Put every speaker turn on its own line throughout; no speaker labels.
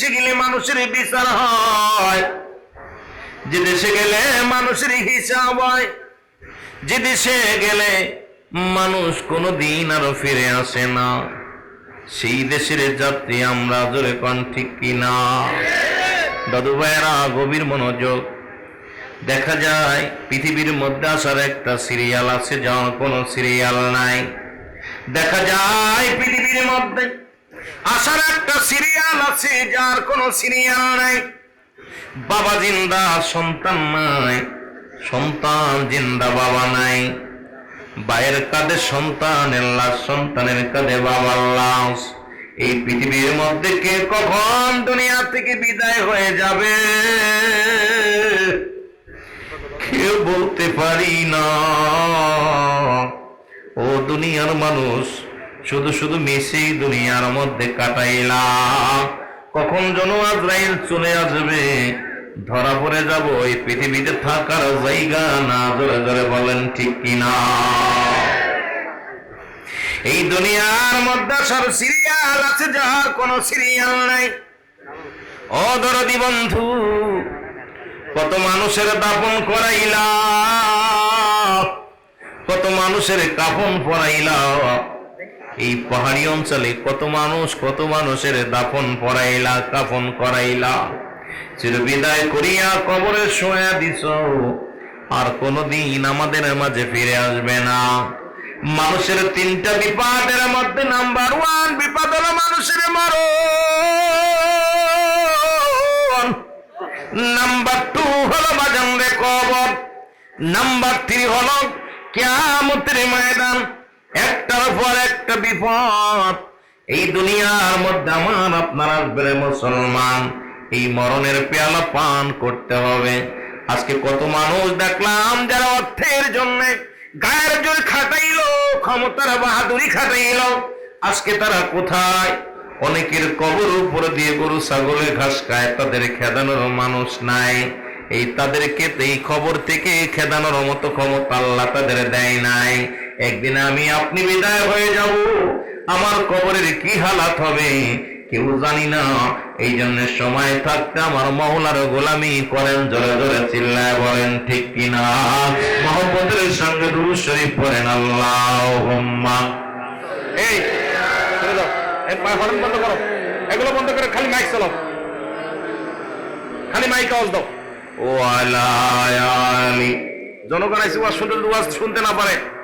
দেশে গেলে মানুষের বিচার হয়। যে দেশে গেলে মানুষের হিসাব হয়, যে দেশে গেলে মানুষ কোনো দিন আরও ফিরে আসে না। সেই দেশের যাত্রী আমরা জোরে কন ঠিক কিনা? দাদু ভাইয়েরা, গভীর মনোযোগ। দেখা যায়, পৃথিবীর মধ্যে আসার একটা সিরিয়াল আছে, যার কোনো সিরিয়াল নাই। দেখা যায়, পৃথিবীর মধ্যে আসার একটা সিরিয়াল আছে, যার কোনো সিরিয়াল নাই। বাবা জিন্দা, সন্তান নাই। সন্তান জিন্দা, বাবা নাই। বায়ের কাঁধে সন্তানের লাশ সন্তানের কাঁধে বাবার লাশ। এই পৃথিবীর মধ্যে কে কখন দুনিয়া থেকে বিদায় হয়ে যাবে? কেউ বলতে পারি না। ও দুনিয়ার মানুষ শুধু শুধু মিশেই দুনিয়ার মধ্যে কাটাইলাম। কখন যেন আজরাইল চলে আসবে? ধরা পড়ে যাব, এই পৃথিবীতে থাকার জায়গা না। জোরে জোরে বলেন, ঠিক কিনা? এই দুনিয়ার মধ্যে সব সিরিয়াল আছে যার কোনো সিরিয়াল নাই। ও দরদি বন্ধু, কত মানুষের দাপন করাইলা, কত মানুষের কাপন পরাইলা। এই পাহাড়ি অঞ্চলে কত মানুষ, কত মানুষের দাফন পরাইলা, কাফন করাইলা। চির বিদায় করিয়া কবরে শোয়া দিছ। আর কোনদিন আমাদের মাঝে ফিরে আসবে না। মানুষের তিনটা বিপদের মধ্যে নাম্বার ওয়ান বিপদ হলো মানুষের মরণ। নাম্বার টু হলো বাজান কবর। নাম্বার থ্রি হলো কেয়ামতের ময়দান। একটার পর একটা বিপদ। এই দুনিয়ার মধ্যে আমার আপনার আসবে মুসলমান। এই মরণের পেয়ালা পান করতে হবে। আজকে কত মানুষ দেখলাম যারা অর্থের জন্য গায়ের জোর খাটাইলো, ক্ষমতার বাহাদুরি খাটাইলো। আজকে তারা কোথায়? অনেকের কবর উপরে দিয়ে গরু, ছাগলে ঘাস খায়, তাদের খেদানোর মানুষ নাই। এই তাদেরকে এই খবর থেকে খেদানোর মতো ক্ষমতা আল্লাহ তাদের দেয় নাই। একদিন আমি আপনি বিদায় হয়ে যাব। আমার কবরের কি হালাত হবে? কেউ জানি না। এই জন্য সময় থাকতে আমার মহলার গোলামি করেন জোরে জোরে চিল্লায় বলেন ঠিক কিনা? মোহাম্মদের সঙ্গে দুরু শরীফ পড়েন আল্লাহ এই বন্ধ করো। এগুলো বন্ধ করে খালি মাইক চালাও। খালি মাইক আওয়াজ দাও। ও আলায়ালি জনগণ আইসি ওয়াজ শুনতে না পারে।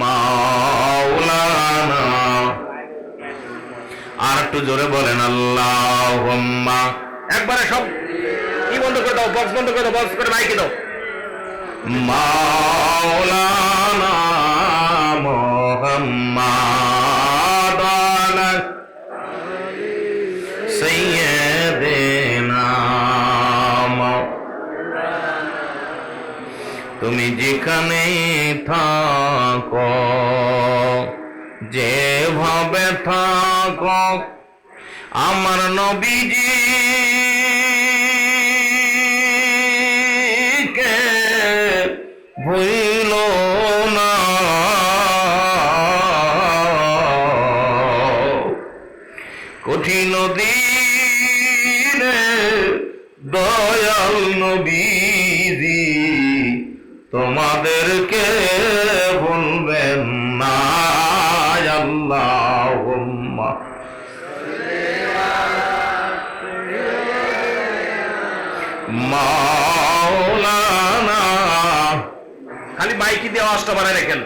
মাওলানা। আর একটু জোরে বলেন আল্লাহ একবারে সব কি বন্ধ করে দাও বক্স বন্ধ করে দাও বক্স করে মাইকে দাও। মাওলানা মোহাম্মদ সৈয়দেনা তুমি যেখানে থাকো যেভাবে থাকো আমার নবীজি মাইকি দিয়ে আওয়াজটা বাড়ায় রাখেন।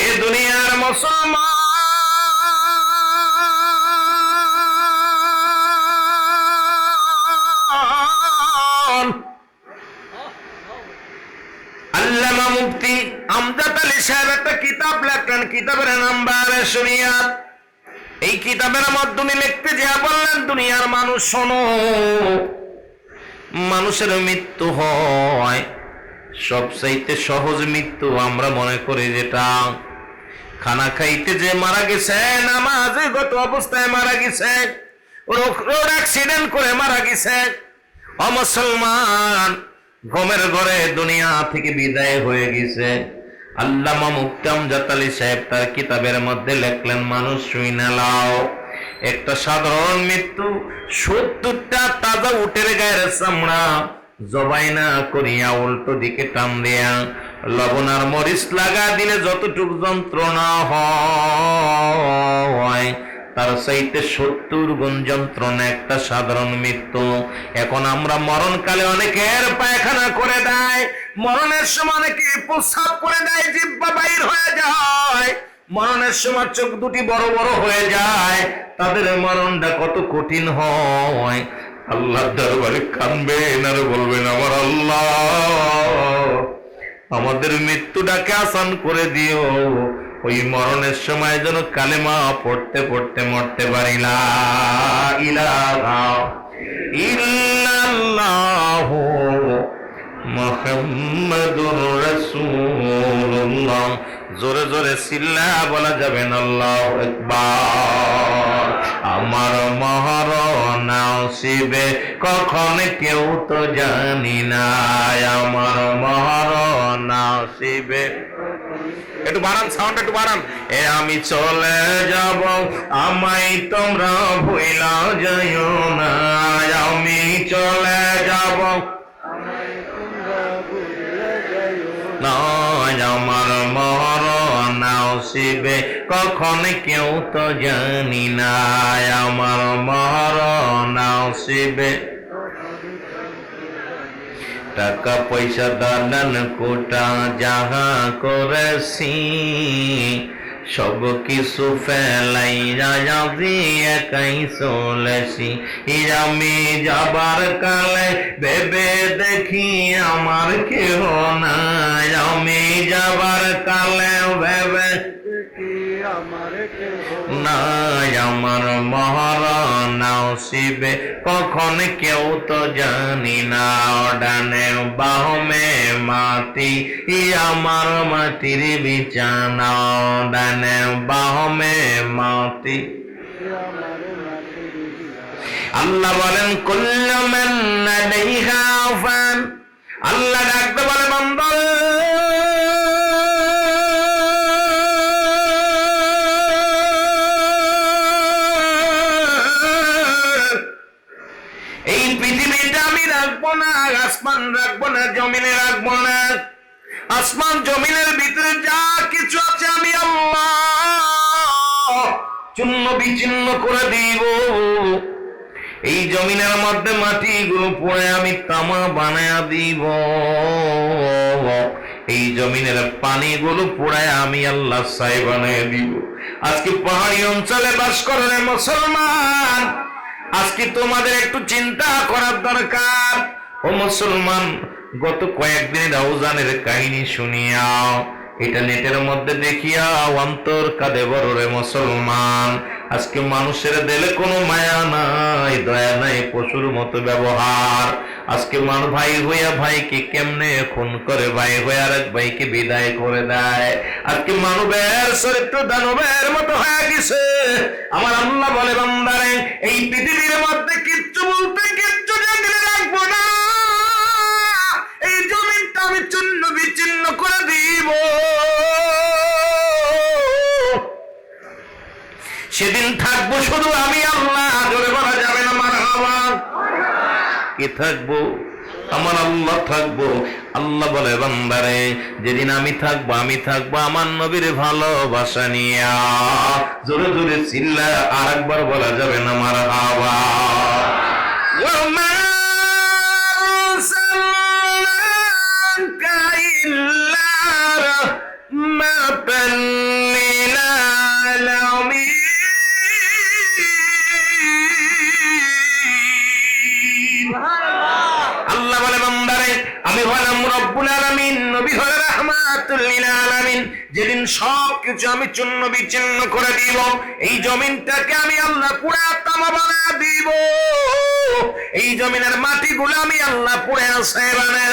এ দুনিয়ার মুসলমান। আল্লামা মুফতি আমজাদ আলী সাহেব একটা কিতাব লেখলেন কিতাবের নাম বারে শরিয়াত এই কিতাবের মাধ্যমে লিখতে যা বললেন দুনিয়ার মানুষ, শোনো। মানুষের মৃত্যু হয়। সবচাইতে সহজ মৃত্যু আমরা মনে করি যেটা, খানা খাইতে যে মারা গেছে, নামাজে গত অবস্থায় মারা গেছে রোড অ্যাক্সিডেন্ট করে মারা গেছে অমুসলমান গমের ঘরে দুনিয়া থেকে বিদায় হয়ে গেছে। আল্লামা মুক্তাম জাতালি সাহেব তার কিতাবের মধ্যে লেখলেন, মানুষ শুই না লাও। একটা সাধারণ মৃত্যু, সত্তরটা তাজা উটের গায়ের চামড়া। জবাই না করিয়া উল্টো দিকে টান দেয়া লবণ আর মরিচ লাগা দিলে যতটুক যন্ত্রণা হয়। তার চাইতে সত্তর গুণ যন্ত্রণা একটা সাধারণ মৃত্যু। এখন আমরা মরণকালে অনেকের পায়খানা করে দেয়, মরণের সময় অনেকে প্রস্রাব করে দেয় জিব্বা বাইর হয়ে যায়। মরণের সময় চোখ দুটি বড় বড় হয়ে যায়, তাদের মরণটা কত কঠিন হয়। আল্লাহ দরবারে কানবেন আর বলবেন, আমার আল্লাহ, আমাদের মৃত্যুটাকে আসান করে দিও। ওই মরণের সময় যেন কালেমা পড়তে পড়তে মরতে পারি রাসূলুল্লাহ। জোরে জোরে সিল্লা বলা যাবে না, আল্লাহু আমার মহারণ শিবে কখন কেউ তো জানি না। আমার মহারণ আসিবে। একটু বাড়ান সাউন্ড একটু বাড়ান। এ আমি চলে যাব আমাই তোমরা ভুলা যাইও না। আমি চলে যাব। আমার মরণ আসিবে কখন কেউ তো জানি না। আমার মরণ আসিবে টাকা পয়সা দালান কোটা যাহা করেছি, সব কিছু ফেলাই রাজি একাই চলেছি। আমি যাবার কালে ভেবে দেখি আমার কেহ নাই। আমি যাবার কালে ভেবে নাই আমার মহারণ শিবে। কখন কেউ তো জানি না ডানে বাহমে ই আমার মাটির বিছানা ডানে বাহমে মাটি। আল্লাহ বলেন কুল্লুমান আল্লাহ ডাকতে বলে বন্দর আসমান জমিনের ভিতরে যা কিছু আছে আমি আল্লাহ চূন্য বিচ্ছিন্ন করে দিব। এই জমিনের মধ্যে মাটিগুলো পড়ে আমি তামা বানায়া দিব। এই জমিনের পানিগুলো পোড়ায় আমি আল্লাহ সাই বানায় দিব। আজকে পাহাড়ি অঞ্চলে বাস করে রে মুসলমান। আজকে তোমাদের একটু চিন্তা করার দরকার। ও মুসলমান গত কয়েকদিন রাউজানের কাহিনী শুনিয়াও এটা নেটের মধ্যে দেখিয়া অন্তর কাঁদে বড় রে মুসলমান। আজকে মানুষের দিলে কোনো মায়া নাই, দয়া নাই, পশুর মতো ব্যবহার। আজকে মানুষ ভাই হইয়া ভাইকে কেমনে খুন করে, ভাই হয়ে আরেক ভাইকে বিদায় করে দেয়? আজকে মানবের চরিত্র দানবের মতো হয়ে গেছে। আমার আল্লাহ বলে, বান্দারে, এই পৃথিবীর মধ্যে কিচ্ছু বলতে কিচ্ছু জানলে রাখব না। আমি বিচ্ছিন্ন করে দিব। সেদিন থাকব শুধু আমি আল্লাহ, জোরে যাবে না কে থাকব? আমার আল্লাহ থাকব। আল্লাহ বলে, বান্দারে, যেদিন আমি থাকব আমি থাকব আমার নবীর ভালোবাসা নিয়া। জোরে জোরে চিল্লা আর একবার বলা যাবে না আমার আওয়াজ رحمة للعالمين আল্লাহ বলে বান্দারে যেদিন আমি বিচ্ছিন্ন করে দিব, এই জমিনটাকে আমি আল্লাহ দিব। এই জমিনের আমি আল্লাহ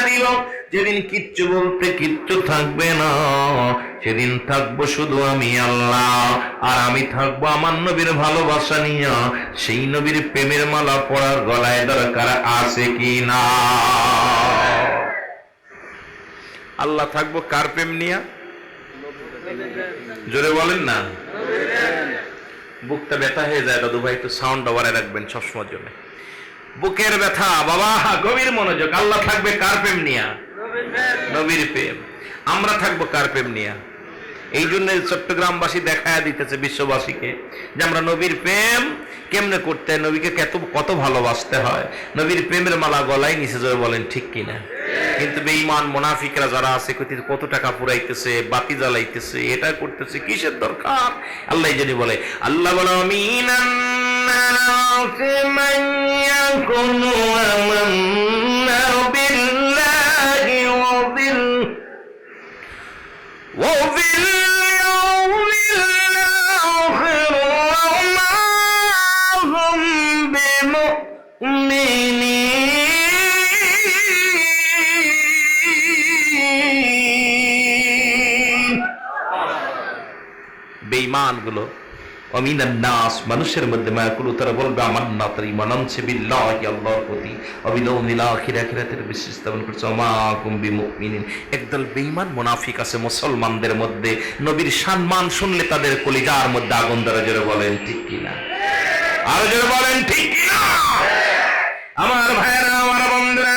দিব। যেদিন কিচ্ছু বলতে কিচ্ছু থাকবে না, সেদিন থাকব শুধু আমি আল্লাহ। আর আমি থাকব আমার নবীর ভালোবাসা নিয়ে। সেই নবীর প্রেমের মালা পড়ার গলায় দরকার আছে কি না আল্লাহ থাকব কার প্রেম নিয়া? জোরে বলেন না। বুকটা ব্যথা হয়ে যায়, দাদু ভাই, একটু সাউন্ড বাড়ায় রাখবেন সবসময় জন্য। বুকের ব্যথা, বাবা, গভীর মনোযোগ। আল্লাহ থাকবে কার প্রেম নিয়া? নবীর প্রেম। আমরা থাকব কার প্রেম নিয়া? এই জন্য চট্টগ্রামবাসী দেখায় দিতেছে বিশ্ববাসীকে যে আমরা নবীর প্রেম কেমনে করতে হয়, নবীকে কত কত ভালোবাসতে হয়? নবীর প্রেমের মালা গলায় নিচে জোরে বলেন ঠিক কিনা? কিন্তু বেঈমান মোনাফিকরা যারা আছে কত- টাকা পুরাইতেছে বাতি জ্বালাইতেছে এটা করতেছে কিসের দরকার? আল্লাহ জানি বলে আল্লাহ বলে আমিনান নাসি নাস, মানুষের মধ্যে তারা বলবে আমার না তার ইমান আনছে প্রতি। একদল বেঈমান মুনাফিক আছে মুসলমানদের মধ্যে। নবীর সম্মান শুনলে তাদের কলিজার মধ্যে আগুন দ্বারা জোরে বলেন, ঠিক কিনা আরও জোরে বলেন, ঠিক আমার ভাইয়েরা, আমার বন্ধুরা,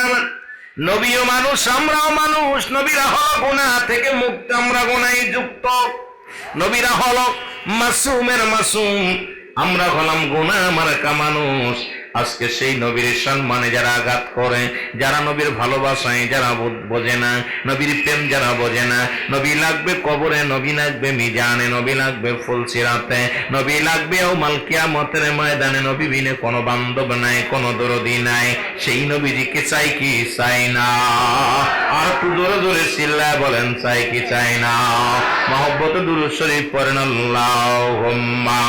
নবীও মানুষ, আমরাও মানুষ, নবীরা গুণা থেকে মুক্ত, আমরা গুণাই যুক্ত। নবীরা হল মাসুমের মাসুম আমরা হলাম গোনা মার্কা মানুষ আজকে সেই নবীর সম্মানে যারা আঘাত করে, যারা নবীর ভালোবাসায় যারা বোঝে না, নবীর প্রেম যারা বোঝে না, নবী লাগবে কবরে, নবী লাগবে মিজানে, নবী লাগবে ফুলসিরাতে, নবী লাগবে ও মালকিয়া মতের ময়দানে, নবী বিনে কোনো বান্ধব নাই, কোনো দরদি নাই, সেই নবীজিকে চাই কি চাই না? আর একটু জোরে জোরে চিল্লায় বলেন চাই কি চাই না? মহব্বত দুরুদ শরীফ পড়েন, আল্লাহুম্মা।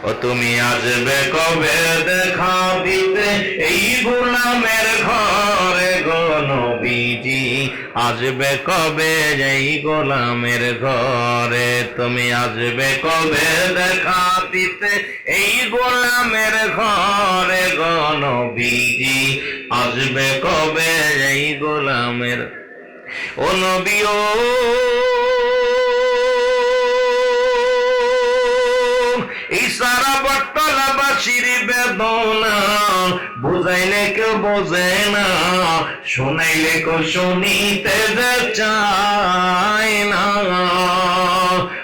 তুমি আসবে কবে দেখা দিতে? এই গোলামের ঘরে গো নবীজি, আসবে কবে এই গোলামের ঘরে? তুমি আসবে কবে দেখা দিতে? এই গোলামের ঘরে গো নবীজি, আসবে কবে এই গোলামের? ও নবী, ও বেদনা বুঝাইলে কেউ বোঝে না। শোনাইলে কেউ শুনিতে চায় না।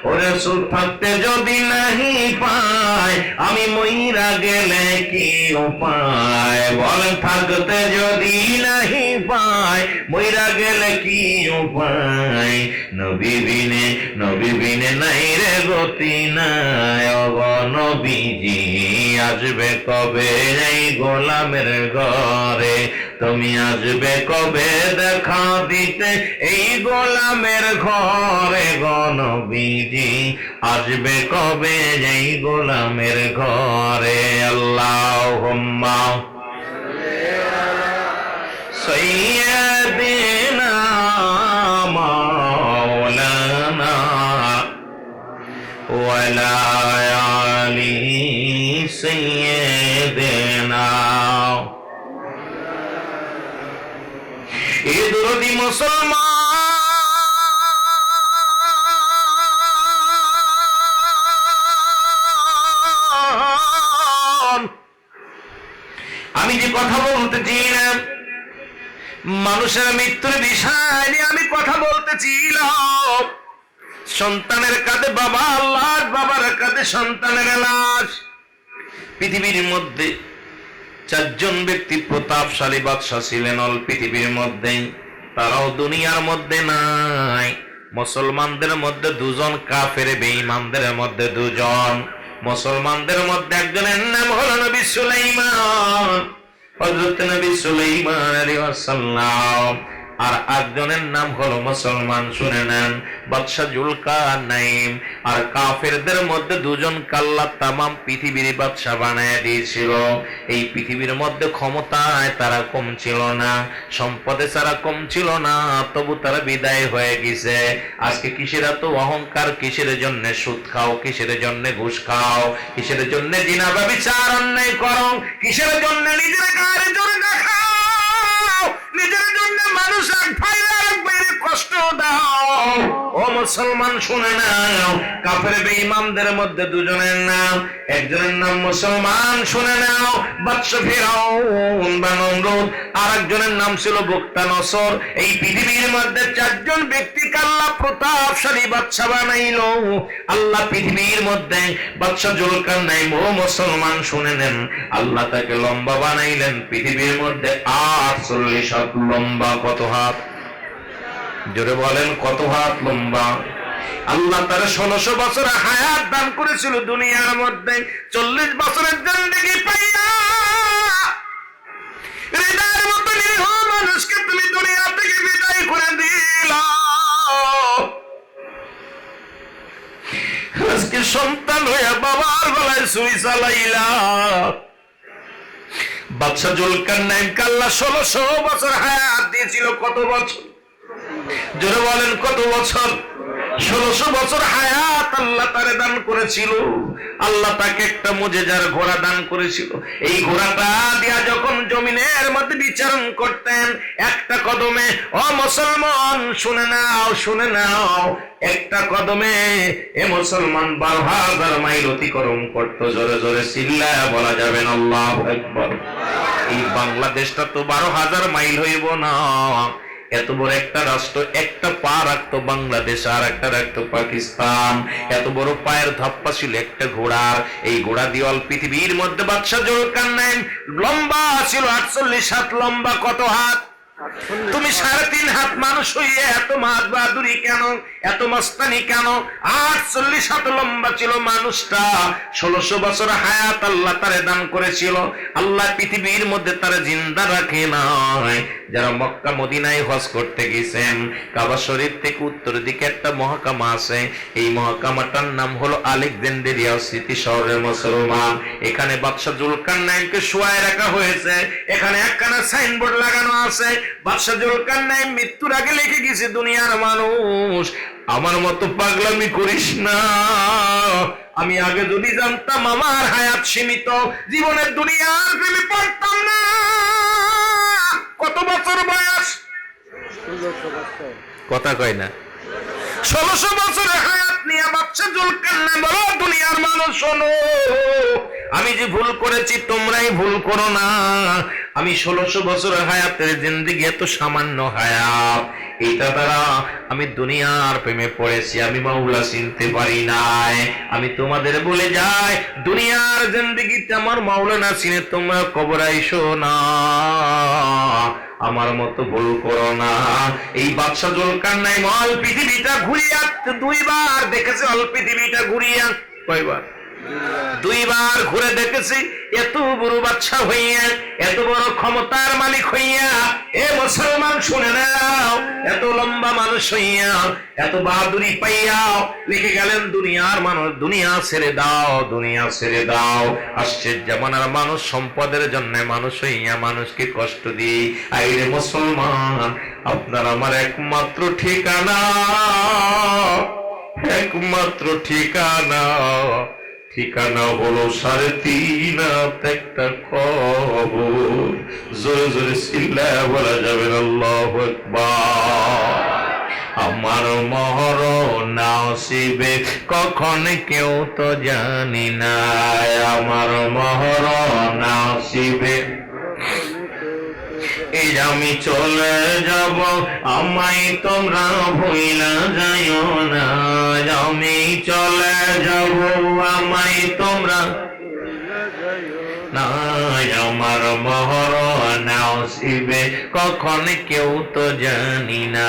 ওরে সুখ থাকতে যদি নাহি পায়, আমি মইরা গেলে কি উপায়? বল থাকতে যদি নাহি পায়, মইরা গেলে কি উপায়? নবী বিনে নবী বিনে নাই রে গতি নাই। অগ নবীজি। আসবে কবে এই গোলামের ঘরে? তুমি আসবে কবে দেখা দিতে এই গোলামের ঘরে? গণবীজি, আসবে কবে এই গোলামের ঘরে? আল্লাহ হুম্মা সৈয়দিনা سيدنا এ দরদি মুসলমান আমি যে কথা বলতেছি না মানুষের মৃত্যুর বিষয় নিয়ে আমি কথা বলতেছিলাম সন্তানের কাঁধে বাবা লাশ বাবার কাঁধে সন্তানের লাশ পৃথিবীর মধ্যে চারজন ব্যক্তি প্রতাপশালী বাদশাহ ছিলেন অল পৃথিবীর মধ্যে। তারাও দুনিয়ার মধ্যে নাই। মুসলমানদের মধ্যে দুজন কাফের, বেঈমানদের মধ্যে দুজন। মুসলমানদের মধ্যে একজনের নাম হলো নবী সুলাইমান। হযরত নবী সুলাইমান আলাইহিস সালাম। আর একজনের নাম হলো মুসলমান, শুনে নেন। বাদশাহ জুলকার নাইম আর কাফেরদের মধ্যে দুজন কাল্লা তামাম পৃথিবীর বাদশাহ বানায় দিয়েছিল। এই পৃথিবীর মধ্যে ক্ষমতায় তারা কম ছিল না, সম্পদে তারা কম ছিল না, তবু তারা বিদায় হয়ে গেছে। আজকে কিসের এত অহংকার? কিসের জন্য সুদ খাও? কিসের জন্য ঘুষ খাও? কিসের জন্য জিনা ব্যবচার অন্যায় করো? কিসের জন্য নিজের গায়ে নিজের জন্য মানুষ এক ভাইরা কষ্ট দাও। ও মুসলমান, শুনে নাও। মধ্যে দুজনের নাম, একজনের নাম মুসলমান, শুনে নাও। বাদশা ফেরাউন আর একজনের নাম ছিল বক্তা নসর। এই পৃথিবীর মধ্যে চারজন ব্যক্তিকে আল্লাহ প্রতাপশালী বাদশা বানাইল। আল্লাহ পৃথিবীর মধ্যে বাদশা জুলকার নাই ও মুসলমান, শুনে নেন। আল্লাহ তাকে লম্বা বানাইলেন। পৃথিবীর মধ্যে আটচল্লিশ হাত লম্বা কত হাত? জোরে বলেন, কত হাত লম্বা? আল্লাহ তার ষোলশো বছর হায়াত দান করেছিল দুনিয়ার মধ্যে। চল্লিশ বছরের আজকে সন্তান হইয়া বাবার সুই চালাইলা। বাদশা জুলকার নাইম কাল্লা ষোলশো বছর হায়াত দিয়েছিল কত বছর? জোরে বলেন কত বছর? ষোলশো বছর হায়াত আল্লাহ তারে দান করেছিল। আল্লাহ তাকে একটা মুজেজার ঘোড়া দান করেছিল। এই ঘোড়াটা দিয়া যখন জমিনের মধ্যে বিচারণ করতেন, একটা কদমে, ও মুসলমান, শুনে নাও শুনে নাও। একটা কদমে, এ মুসলমান, বারো হাজার মাইল অতিক্রম করতো। জোরে জোরে চিল্লায় বলা যাবে না, আল্লাহ একবার এই বাংলাদেশটা তো বারো হাজার মাইল হইব না। এত বড় একটা রাষ্ট্র, একটা পা রাখতো বাংলাদেশ, আর একটা রাখতো পাকিস্তান। এত বড় পায়ের ধাপ্পা ছিল একটা ঘোড়ার। এই ঘোড়া দিওয়াল পৃথিবীর মধ্যে বাদশাহ জোরকার নেন। লম্বা ছিল আটচল্লিশ হাত, লম্বা কত হাত? তুমি সাড়ে তিন হাত মানুষ হইয়ে এত মাছ বাহাদুরি কেন? এত মস্তানি কেন? আটচল্লিশ হাত লম্বা ছিল মানুষটা। ষোলোশো বছর হায়াত আল্লাহ তারে দান করেছিল। আল্লাহ পৃথিবীর মধ্যে তারা জিন্দা রাখে নাই। যারা মক্কা, মদিনায় হজ করতে গেছেন, কাবা শরীফ থেকে উত্তর দিকে একটা মহাকামা আছে। এই মহাকামাটার নাম হলো আলেকজান্ডেরিয়া স্মৃতি শহরের মুসলমান। এখানে বাদশাহ জুলকার নাইমকে শোয়ায় রাখা হয়েছে। এখানে একখানা সাইনবোর্ড লাগানো আছে। বাদশাহ জুলকার নাইম মৃত্যুর আগে লিখে গেছে, দুনিয়ার মানুষ আমার মতো পাগলামি করিস না। আমি আগে যদি জানতাম আমার হায়াত সীমিত, জীবনের দুনিয়া আমি পারতাম না। কত বছর বয়স? কথা কয় না। ষোলোশো বছরের হায়াত নিয়ে বাচ্চা জুলকান না বলো, দুনিয়ার মানুষ শোনো আমি যে ভুল করেছি, তোমরাই ভুল করো না। আমি ষোলোশো বছরের হায়াতের জিন্দিগি, এত সামান্য হায়াত। এটা দ্বারা আমি দুনিয়ার প্রেমে পড়েছি, আমি মাওলা চিনতে পারি নাই। আমি তোমাদের বলে যাই, দুনিয়ার জিন্দিগিতে আমার মাওলা না চিনে, তোমরা কবর আইসো না। আমার মতো ভুল করো না। এই বাদশা জলকার নাই মল পৃথিবীটা ঘুরিয়া দুইবার দেখেছে, অল পৃথিবীটা ঘুরিয়া কয়বার? দুইবার ঘুরে দেখেছি, এত বড় বাচ্চা হইয়া, এত বড় ক্ষমতার মালিক হইয়া, এ মুসলমান শুনে নাও, এত লম্বা মানুষ হইয়া, এত বাহাদুরি পাইয়াও লিখে গেলেন, দুনিয়ার মানুষ, দুনিয়া ছেড়ে দাও, দুনিয়া ছেড়ে দাও। আসছে জামানার মানুষ সম্পদের জন্য মানুষ হইয়া মানুষকে কষ্ট দিই। আইরে মুসলমান, আপনার আমার একমাত্র ঠিকানা একমাত্র ঠিকানা। ঠিকানা হলো সাড়ে তিন একটা খবর জোরে জোরে চিল্লা বলা যাবে আল্লাহ আমার মহর নাসিবে, কখন কেউ তো জানি না। আমার মহর নাসিবে। এই আমি চলে যাব। আমায় তোমরা ভুইলা যাইও না। আমি চলে যাব। আমায় তোমরা নাই। আমার মহর নাও শিবে কখন কেউ তো জানি না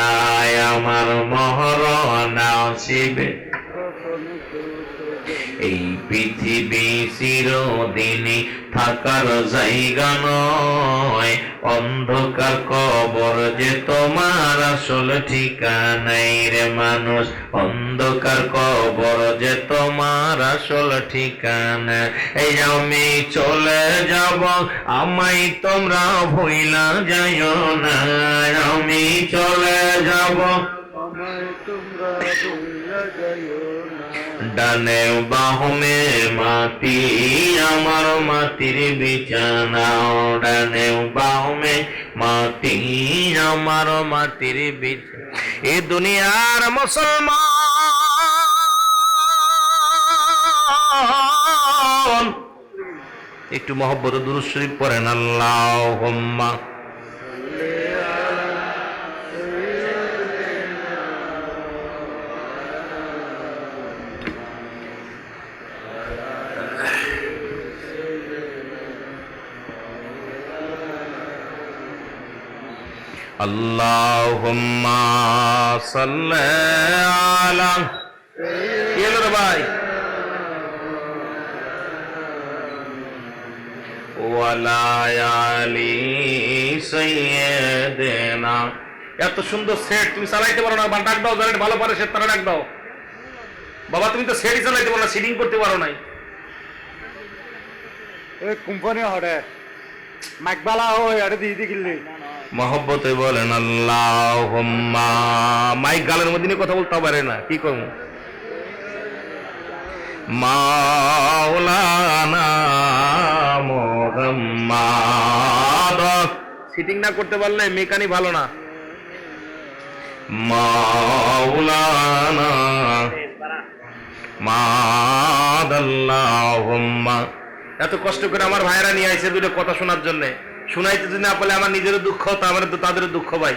আমার মহর নাসিবে। এই পৃথিবী চিরদিনই থাকার জায়গা নয়। অন্ধকার কবর যে তোমার আসল ঠিকানাই রে মানুষ। অন্ধকার কবর যে তোমার আসল ঠিকানা। এই আমি চলে যাব আমাই তোমরা ভইলা যাইও না। আমি চলে যাব ডানে বাহমে মাটি, আমার মাটির বিছানা। ডানে বাহমে মাটি, আমার মাটির বিছানা। এ দুনিয়ার মুসলমান। একটু মহব্বত দুরুদ শরীফ পড়েন। আল্লাহ اللهم صل على কি হলো রে ভাই ওয়ালায়ালি সাইয়্যিদিনা এত সুন্দর সেট তুমি চালাইতে পারো না বা ডাক দাও যারা ভালো পারে সে তারা ডাক দাও বাবা তুমি তো সেটই চালাইতে পারো না সিটিং করতে পারো নাই
এ কোম্পানি হরে মাইকবালা হয় আরে দিয়ে দিকিলি
মহব্বতে বলেন আল্লাহ মাইক গালের মধ্যে নিয়ে কথা বলতে পারে না, কি করব সিটিং না করতে পারলে মেকানি ভালো না। মাওলানা মাদাল্লাহুম্মা। এত কষ্ট করে আমার ভাইরা নিয়ে আইছে দুটো কথা শোনার জন্য। শুনাইতে যদি না পারলে আমার নিজেরও দুঃখ আমার তাদেরও দুঃখ ভাই।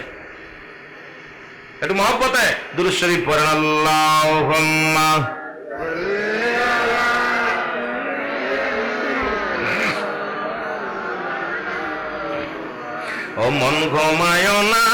একটু মহব্বত দুরুদ শরীফ পড়েন। ও মন ঘুমায় না।